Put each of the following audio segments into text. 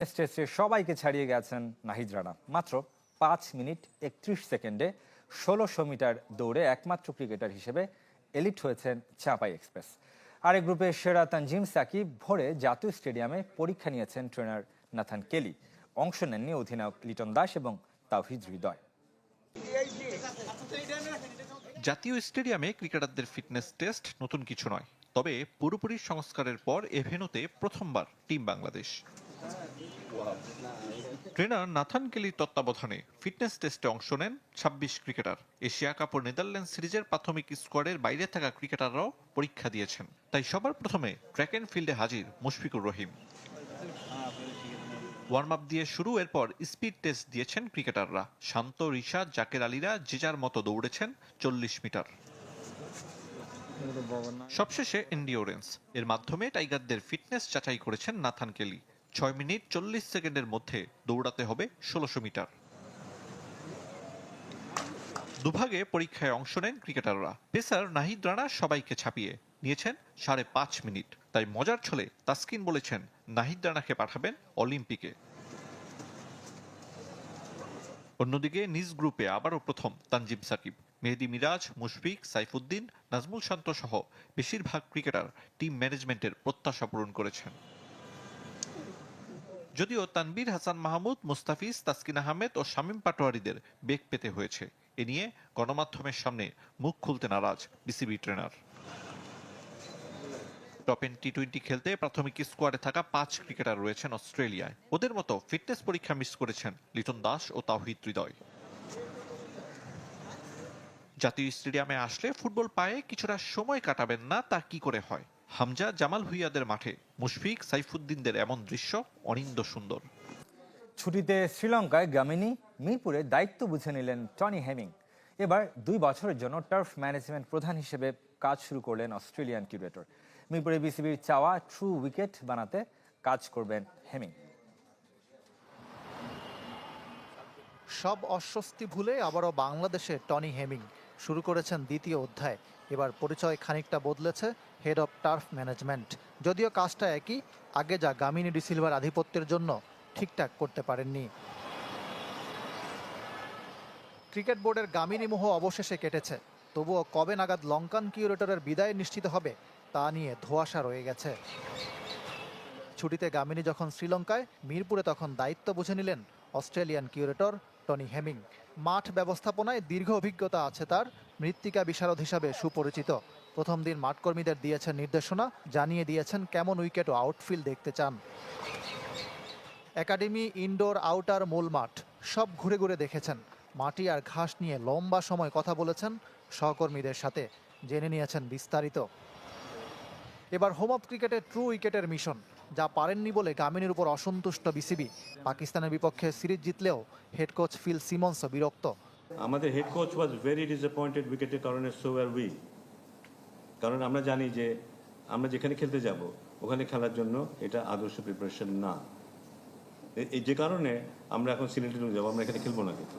টেস্টে সবাইকে ছাড়িয়ে গেছেন নাহিদ রানা। মাত্র পাঁচ মিনিট একত্রিশ সেকেন্ডে ষোলোশো মিটার দৌড়ে একমাত্র ক্রিকেটার হিসেবে এলিট হয়েছেন চাপাই এক্সপ্রেস। আরেক গ্রুপে সেরা তানজিম সাকিব ভোরে জাতীয় স্টেডিয়ামে পরীক্ষা নিয়েছেন ট্রেনার নাথান কেলি। অংশ নেননি অধিনায়ক লিটন দাস এবং তাওহিদ হৃদয়। জাতীয় স্টেডিয়ামে ক্রিকেটারদের ফিটনেস টেস্ট নতুন কিছু নয়, তবে পুরোপুরি সংস্কারের পর এ ভেন্যুতে প্রথমবার টিম বাংলাদেশ। ট্রেনার নাথান কেলির তত্ত্বাবধানে ফিটনেস টেস্টে অংশ নেন ছাব্বিশ ক্রিকেটার। এশিয়া কাপ ও নেদারল্যান্ড সিরিজের প্রাথমিক স্কোয়াডের বাইরে থাকা ক্রিকেটাররাও পরীক্ষা দিয়েছেন। তাই সবার প্রথমে ট্র্যাক অ্যান্ড ফিল্ডে হাজির মুশফিকুর রহিম। ওয়ার্ম আপ দিয়ে শুরু, এরপর স্পিড টেস্ট দিয়েছেন ক্রিকেটাররা। শান্ত রিশাদ জাকের আলীরা যে যার মতো দৌড়েছেন চল্লিশ মিটার। সবশেষে এন্ডিওরেন্স। এর মাধ্যমে টাইগারদের ফিটনেস যাচাই করেছেন নাথান কেলি। ছয় মিনিট চল্লিশ সেকেন্ডের মধ্যে দৌড়াতে হবে ষোলোশো মিটার। দুভাগে পরীক্ষায় অংশ নেন ক্রিকেটাররা। পেসার নাহিদ রানা সবাইকে ছাপিয়ে নিয়েছেন সাড়ে পাঁচ মিনিট। তাই মজার ছলে তাসকিন বলেছেন, নাহিদ রানাকে পাঠাবেন অলিম্পিকে। অন্যদিকে নিজ গ্রুপে আবারও প্রথম তানজিম সাকিব। মেহেদি মিরাজ, মুশফিক, সাইফুদ্দিন, নাজমুল শান্ত সহ বেশিরভাগ ক্রিকেটার টিম ম্যানেজমেন্টের প্রত্যাশা পূরণ করেছেন। যদিও তানবির, হাসান মাহমুদ, মুস্তাফিজ, তাসকিন আহমেদ ও শামীম পাটোয়ারিদের বেগ পেতে হয়েছে। এ নিয়ে গণমাধ্যমের সামনে মুখ খুলতে নারাজ BCB trainer. Top in T twenty খেলতে প্রাথমিক স্কোয়াডে থাকা পাঁচ ক্রিকেটার রয়েছেন অস্ট্রেলিয়ায়। ওদের মতো ফিটনেস পরীক্ষা মিস করেছেন লিটন দাস ও তাওহিদ হৃদয়। জাতীয় স্টেডিয়ামে আসলে ফুটবল পায়ে কিছুটা সময় কাটাবেন না, তা কি করে হয়? হামজা জামাল ভুইয়াদের মাঠে মুশফিক সাইফুদ্দিনদের এমন দৃশ্য অনিন্দ সুন্দর। ছুটিতে শ্রীলঙ্কায় গামিনী মিরপুরে দায়িত্ব বুঝে নিলেন টনি হেমিং। এবার দুই বছরের জন্য টার্ফ ম্যানেজমেন্ট প্রধান হিসেবে কাজ শুরু করলেন অস্ট্রেলিয়ান কিউরেটর মিরপুরে বিসিবির চাওয়া ট্রু উইকেট বানাতে কাজ করবেন হেমিং। সব অস্বস্তি ভুলে আবারও বাংলাদেশে টনি হেমিং শুরু করেছেন দ্বিতীয় অধ্যায়। এবার পরিচয় খানিকটা বদলেছে হেড অফ টার্ফ ম্যানেজমেন্ট যদিও কাজটা একই, আগে যা গামিনী ডিসিলভার আধিপত্যের জন্য ঠিকঠাক করতে পারেননি। ক্রিকেট বোর্ডের গামিনী মোহ অবশেষে কেটেছে। তবুও কবে নাগাদ লঙ্কান কিউরেটরের বিদায় নিশ্চিত হবে, তা নিয়ে ধোঁয়াশা রয়ে গেছে। ছুটিতে গামিনী যখন শ্রীলঙ্কায়, মিরপুরে তখন দায়িত্ব বুঝে নিলেন অস্ট্রেলিয়ান কিউরেটর টনি হেমিং। মাঠ ব্যবস্থাপনায় দীর্ঘ অভিজ্ঞতা আছে তার, মৃত্তিকা বিশারদ হিসাবে সুপরিচিত। প্রথম দিন মাঠকর্মীদের দিয়েছেন নির্দেশনা, জানিয়ে দিয়েছেন কেমন উইকেট ও আউটফিল্ড দেখতে চান। একাডেমি ইনডোর আউটার মূল মাঠ, সব ঘুরে ঘুরে দেখেছেন। মাটি আর ঘাস নিয়ে লম্বা সময় কথা বলেছেন সহকর্মীদের সাথে, জেনে নিয়েছেন বিস্তারিত। এবার হোম অফ ক্রিকেটে ট্রু উইকেটের মিশন। যা পারেননি বলে গামিনীর উপর অসন্তুষ্ট বিসিবি। পাকিস্তানের বিপক্ষে সিরিজ জিতলেও হেড কোচ ফিল সিমন্স বিরক্ত। আমাদের head coach was very disappointed উইকেটের কারণে সো আর উই কারণ আমরা জানি যে আমরা যেখানে খেলতে যাব ওখানে খেলার জন্য এটা আদর্শ প্রিপারেশন না। এই যে কারণে আমরা এখন সিলেটে যাব আমরা এখানে খেলব না কিন্তু।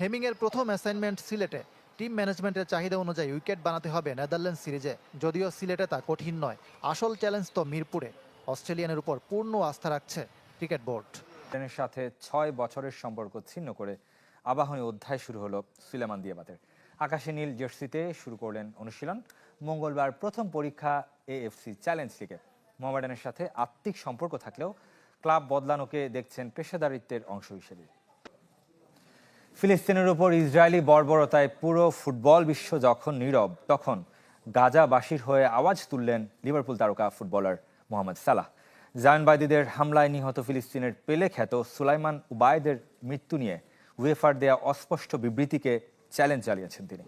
হেমিংয়ের প্রথম অ্যাসাইনমেন্ট সিলেটে। টিম ম্যানেজমেন্টের চাহিদা অনুযায়ী উইকেট বানাতে হবে নেদারল্যান্ড সিরিজে যদিও সিলেটে তা কঠিন নয়। আসল চ্যালেঞ্জ তো মিরপুরে। অস্ট্রেলিয়ানের উপর পূর্ণ আস্থা রাখছে ক্রিকেট বোর্ড। ট্রেনের সাথে ছয় বছরের সম্পর্ক ছিন্ন করে আবাহনী অধ্যায় শুরু হলো সুলেমান দিয়াবাতের। আকাশে নীল জার্সিতে শুরু করলেন অনুশীলন। মঙ্গলবার প্রথম পরীক্ষা এএফসি চ্যালেঞ্জ লিগে মোহামেডানের সাথে আত্মিক সম্পর্ক থাকলেও ক্লাব বদলানোকে দেখছেন পেশাদারিত্বের অংশ হিসেবে। ফিলিস্তিনের উপর ইসরায়েলি বর্বরতায় পুরো ফুটবল বিশ্ব যখন নীরব, তখন গাজাবাসীর হয়ে আওয়াজ তুললেন লিভারপুল তারকা ফুটবলার মোহাম্মদ সালাহ। জায়নবাদীদের হামলায় নিহত ফিলিস্তিনের পেলে খ্যাত সুলাইমান উবায়দের মৃত্যু নিয়ে উয়েফার দেয়া অস্পষ্ট বিবৃতিকে চ্যালেঞ্জ চালিয়েছেন তিনি।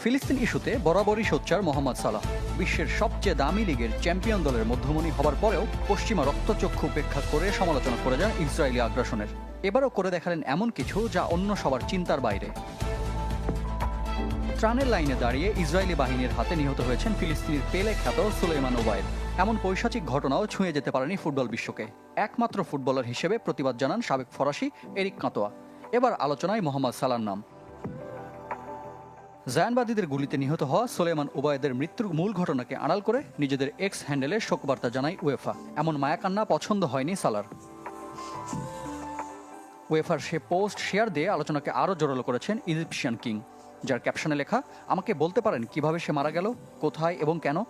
ফিলিস্তিন ইস্যুতে বরাবরই সোচ্চার মোহাম্মদ সালাহ। বিশ্বের সবচেয়ে দামি লিগের চ্যাম্পিয়ন দলের মধ্যমণি হবার পরেও পশ্চিমা রক্তচক্ষু উপেক্ষা করে সমালোচনা করে যান ইসরায়েলি আগ্রাসনের। এবারও করে দেখালেন এমন কিছু যা অন্য সবার চিন্তার বাইরে। ত্রাণের লাইনে দাঁড়িয়ে ইসরায়েলি বাহিনীর হাতে নিহত হয়েছেন ফিলিস্তিনির পেলে খ্যাত সুলেমান ওবায়েদ। এমন পৈশাচিক ঘটনাও ছুঁয়ে যেতে পারেনি ফুটবল বিশ্বকে। একমাত্র ফুটবলার হিসেবে প্রতিবাদ জানান সাবেক ফরাসি এরিক কাঁতোয়া এবার আলোচনায় মোহাম্মদ সালার নাম। জায়ানবাদীদের গুলিতে নিহত হওয়া সোলেমান ওবায়দের মৃত্যুর মূল ঘটনাকে আড়াল করে নিজেদের এক্স হ্যান্ডেলে শোকবার্তা জানায় উয়েফা। এমন মায়াকান্না পছন্দ হয়নি সালার ওয়েফার সে পোস্ট শেয়ার দিয়ে আলোচনাকে আরও জোরালো করেছেন ইজিপশিয়ান কিং। যার ক্যাপশনে লেখা, আমাকে বলতে পারেন কীভাবে সে মারা গেল, কোথায় এবং কেন?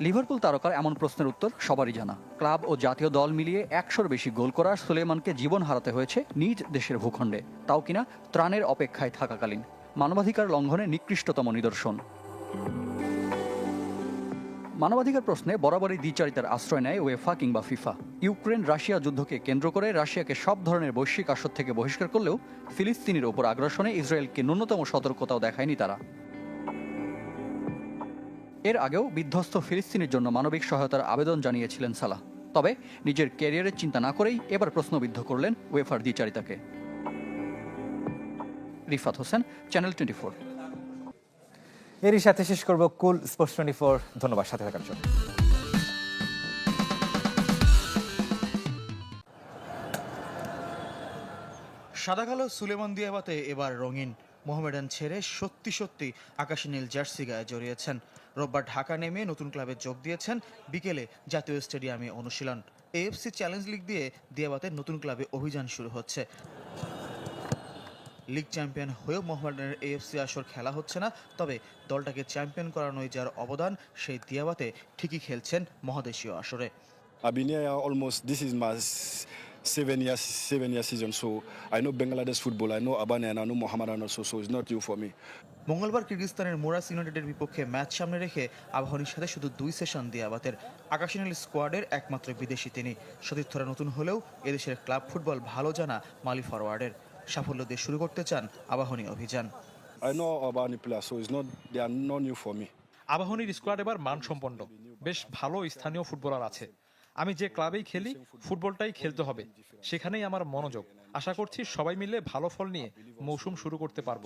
লিভারপুল তারকার এমন প্রশ্নের উত্তর সবারই জানা। ক্লাব ও জাতীয় দল মিলিয়ে একশোর বেশি গোল করার সুলেমানকে জীবন হারাতে হয়েছে নিজ দেশের ভূখণ্ডে। তাও কিনা ত্রাণের অপেক্ষায় থাকাকালীন। মানবাধিকার লঙ্ঘনে নিকৃষ্টতম নিদর্শন। মানবাধিকার প্রশ্নে বরাবরই দ্বিচারিতার আশ্রয় নেয় ওয়েফা কিংবা ফিফা। ইউক্রেন রাশিয়া যুদ্ধকে কেন্দ্র করে রাশিয়াকে সব ধরনের বৈশ্বিক আসর থেকে বহিষ্কার করলেও ফিলিস্তিনির ওপর আগ্রাসনে ইসরায়েলকে ন্যূনতম সতর্কতাও দেখায়নি তারা। এর আগেও বিধ্বস্ত ফিলিস্তিনের জন্য মানবিক সহায়তার আবেদন জানিয়েছিলেন সালাহ। তবে নিজের ক্যারিয়ারের চিন্তা না করেই এবার প্রশ্নবিদ্ধ করলেন ওয়েফার দ্বিচারিতাকে। রিফাত হোসেন, চ্যানেল টোয়েন্টি এরই সাথে শেষ করব কুল স্পোর্টস টোয়েন্টি ফোর। ধন্যবাদ, সাথে থাকার জন্য। সাদা কালো সুলেমান দিয়াবাতে এবার রঙিন মোহামেডান ছেড়ে সত্যি সত্যি আকাশী নীল জার্সি গায়ে জড়িয়েছেন। রোববার ঢাকা নেমে নতুন ক্লাবে যোগ দিয়েছেন বিকেলে জাতীয় স্টেডিয়ামে অনুশীলন। এএফসি চ্যালেঞ্জ লিগ দিয়ে দিয়াবাতের নতুন ক্লাবে অভিযান শুরু হচ্ছে। লিগ চ্যাম্পিয়ন হয়েও মোহামেডানের এএফসি আসর খেলা হচ্ছে না তবে দলটাকে চ্যাম্পিয়ন করানোয় যার অবদান সেই দিয়াবাতে ঠিকই খেলছেন মহাদেশীয় আসরে I've been here almost. This is my seven years seven year season. So I know Bangladesh football. I know Abane and I know Mohammedan also. So it's not new for me. মঙ্গলবার কিরগিজস্তানের মোরাস ইউনাইটেডের বিপক্ষে match সামনে রেখে আবাহনীর সাথে শুধু দুই session দিয়াবাতের আকাশিনাল স্কোয়াডের একমাত্র বিদেশি তিনি সতীর্থরা নতুন হলেও এদেশের ক্লাব ফুটবল ভালো জানা মালি ফরওয়ার্ডের সাফল্য দিয়ে শুরু করতে চান আবাহনী অভিযান। I know Abani players, so it's not they are not new আবাহনীর স্কোয়াড এবার মানসম্পন্ন। বেশ ভালো স্থানীয় ফুটবলার আছে। আমি যে ক্লাবেই খেলি ফুটবলটাই খেলতে হবে। সেখানেই আমার মনোযোগ। আশা করছি সবাই মিলে ভালো ফল নিয়ে মৌসুম শুরু করতে পারব.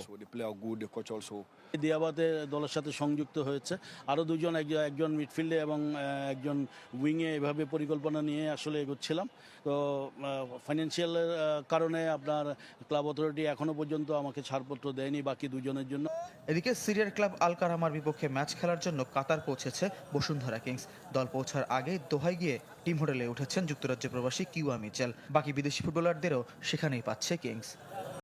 দিয়াবাতে দলের সাথে সংযুক্ত হয়েছে। আরও দুজন একজন একজন মিডফিল্ডে এবং একজন উইংয়ে এভাবে পরিকল্পনা নিয়ে আসলে এগোচ্ছিলাম। তো ফাইন্যান্সিয়াল কারণে আপনার ক্লাব অথরিটি এখনও পর্যন্ত আমাকে ছাড়পত্র দেয়নি বাকি দুজনের জন্য। এদিকে সিরিয়ার ক্লাব আল কারামার বিপক্ষে ম্যাচ খেলার জন্য কাতার পৌঁছেছে বসুন্ধরা কিংস। দল পৌঁছার আগে দোহায় গিয়ে টিম হোটেলে উঠেছেন যুক্তরাজ্য প্রবাসী কিউয়া মিচেল। বাকি বিদেশি ফুটবলারদেরও সেখানেই পাচ্ছে কিংস।